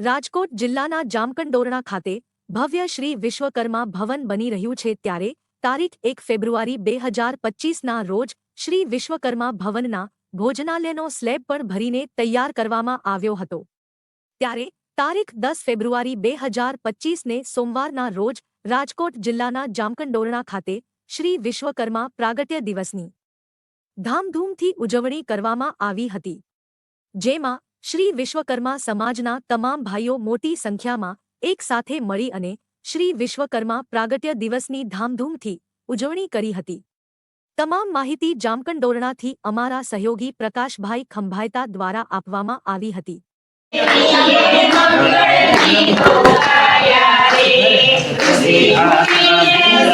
રાજકોટ જિલ્લાના જામકંડોરણા ખાતે ભવ્ય શ્રી વિશ્વકર્મા ભવન બની રહ્યું છે ત્યારે તારીખ એક ફેબ્રુઆરી બે હજાર પચીસના રોજ શ્રી વિશ્વકર્મા ભવનના ભોજનાલયનો સ્લેબ પણ ભરીને તૈયાર કરવામાં આવ્યો હતો. ત્યારે તારીખ દસ ફેબ્રુઆરી બે હજાર પચીસને સોમવારના રોજ રાજકોટ જિલ્લાના જામકંડોરણા ખાતે શ્રી વિશ્વકર્મા પ્રાગટ્ય દિવસની ધામધૂમથી ઉજવણી કરવામાં આવી હતી. જેમાં શ્રી વિશ્વકર્મા સમાજના તમામ ભાઈઓ મોટી સંખ્યામાં એક સાથે મળી અને શ્રી વિશ્વકર્મા પ્રાગટ્ય દિવસની ધામધૂમથી ઉજવણી કરી હતી તમામ માહિતી જામકંડોરણાથી અમારા સહયોગી પ્રકાશભાઈ ખંભાયતા દ્વારા આપવામાં આવી હતી રે